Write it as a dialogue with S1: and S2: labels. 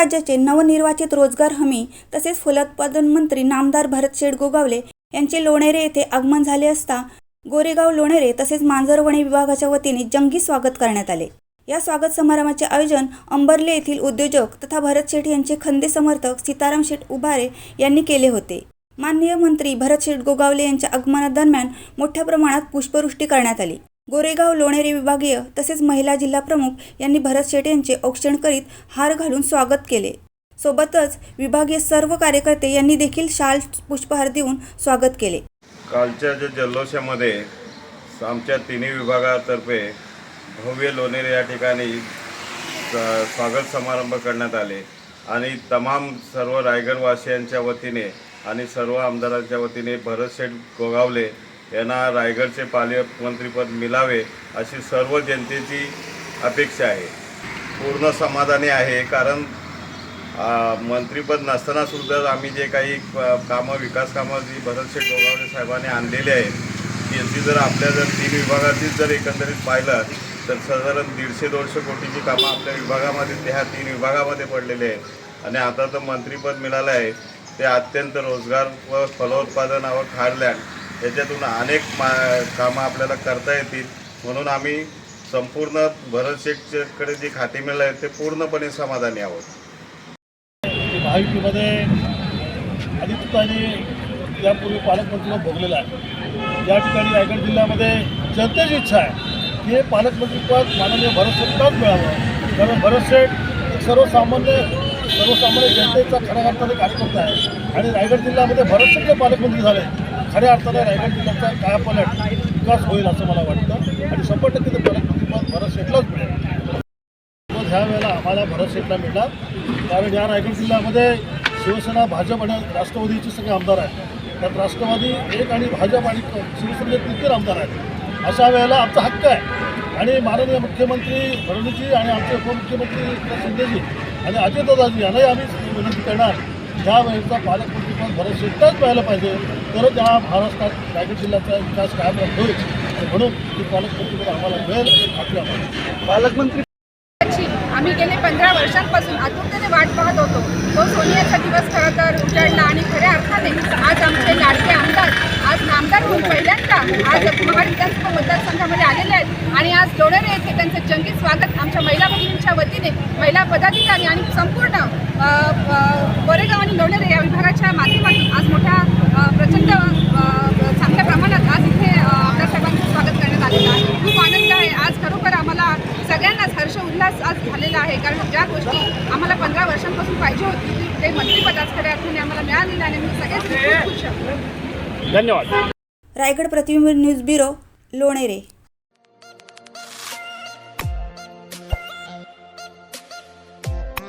S1: राज्याचे नवनिर्वाचित रोजगार हमी तसेच फलोत्पादन मंत्री नामदार भरत शेठ गोगावले यांचे लोणेरे येथे आगमन झाले असता गोरेगाव लोणेरे तसेच मांजरवणे विभागाच्या वतीने जंगी स्वागत करण्यात आले. या स्वागत समारंभाचे आयोजन अंबर्ले येथील उद्योजक तथा भरत शेठ यांचे खंदे समर्थक सीताराम शेठ उभारे यांनी केले होते. माननीय मंत्री भरत शेठ गोगावले यांच्या आगमनादरम्यान मोठ्या प्रमाणात पुष्पवृष्टी करण्यात आली. गोरेगाव लोणेरे विभागीय तसेच महिला जिल्हा प्रमुख यांनी भरत शेठ यांचे औक्षण करीत हार घालून स्वागत केले. सोबतच विभागीय सर्व कार्यकर्ते यांनी देखील शाल पुष्पहार देऊन स्वागत केले.
S2: कालच्या ज्या जल्लोषामध्ये आमच्या तिन्ही विभागातर्फे भव्य लोणेरे या ठिकाणी स्वागत समारंभ करण्यात आले आणि तमाम सर्व रायगडवासियांच्या वतीने आणि सर्व आमदारांच्या वतीने भरतशेठ गोगावले यांना रायगडचे पालकमंत्रीपद मिळावे अशी सर्व जनतेची अपेक्षा आहे. पूर्ण समाधानी आहे कारण मंत्रीपद नसताना सुद्धा आम्ही जे काही कामं विकास कामं जी भरतशेठ गोगावले साहेबांनी आणलेली आहेत यांची जर आपल्या जर तीन विभागातील जर एकंदरीत पाहिलं तर साधारण दीडशे दोनशे कोटीची कामं आपल्या विभागामध्ये ते ह्या तीन विभागामध्ये पडलेले आहेत. आणि आता तर मंत्रीपद मिळालं आहे ते अत्यंत रोजगार व फलोत्पादनावर व याच्यातून अनेक मा कामं आपल्याला करता येतील. म्हणून आम्ही संपूर्ण भरतशेठकडे जी खाती मिळाली आहे ते पूर्णपणे समाधानी आहोत.
S3: महायुतीमध्ये ठिकाणी यापूर्वी पालकमंत्रीला भोगलेलं आहे. या ठिकाणी रायगड जिल्ह्यामध्ये जनतेची इच्छा आहे की हे पालकमंत्रीपद माननीय भरतशेठलाच मिळावं. कारण भरतशेठ सर्वसामान्य सर्वसामान्य जनतेचा खऱ्या अर्थाने कार्यकर्ता आहे. आणि रायगड जिल्ह्यामध्ये भरतशेठ जे पालकमंत्री झाले. खऱ्या अर्थाने रायगड जिल्ह्याचा कायापलट विकास होईल असं मला वाटतं. आणि शंभर टक्के तर ते भरत शेठलाच मिळेल. ह्या वेळेला आम्हाला भरत शेठला मिळणार. कारण या रायगड जिल्ह्यामध्ये शिवसेना भाजप आणि राष्ट्रवादीचे सगळे आमदार आहेत. त्यात राष्ट्रवादी एक आणि भाजप आणि शिवसेनेचे तीन आमदार आहेत. अशा वेळेला आमचा हक्क आहे. आणि माननीय मुख्यमंत्री फडणवीसजी आणि आमचे उपमुख्यमंत्री एकनाथ शिंदेजी आणि अजितदादाजी यांनाही आम्ही विनंती करणार ज्या वेळेचा पालकमंत्रीपद भरत शेठलाच मिळालं पाहिजे तरच या महाराष्ट्रात रायगड जिल्ह्याचा विकास कायम होईल. म्हणून ही पालकमंत्रीपद आम्हाला मिळेल आम्हाला पालकमंत्री
S4: आम्ही गेले पंधरा वर्षांपासून आतुरतेने वाट पाहत होतो. तो सोनियाचा दिवस खरं तर उजाडला आणि खऱ्या अर्थाने आज आमचे लाडके आमदार आज नामदार होऊन पहिल्यांदा आज महाड विधानसभा मतदारसंघामध्ये आलेले आहेत. आणि आज लोणेरे येथे त्यांचं जंगी स्वागत आमच्या महिला भगिनींच्या वतीने महिला पदाधिकारी आणि संपूर्ण अ, अ, गोरेगाव आणि लोणेरे या विभागाच्या माध्यमातून आज मोठ्या अ, प्रचंड अ, चांगल्या प्रमाणात आज इथे अ, आमदार साहेबांचं स्वागत करण्यात आलेलं आहे खूप आनंद आहे आज खरोखर आम्हाला सगळ्यांनाच हर्ष उल्हास आज झालेला आहे कारण ज्या गोष्टी आम्हाला पंधरा वर्षांपासून पाहिजे होती ते मंत्रिपद आज खऱ्या अर्थाने आम्हाला मिळालेलं आहे आणि मी सगळेच खूप खुश आहे.
S3: धन्यवाद.
S1: रायगड प्रतिबिंब न्यूज ब्युरो लोणेरे.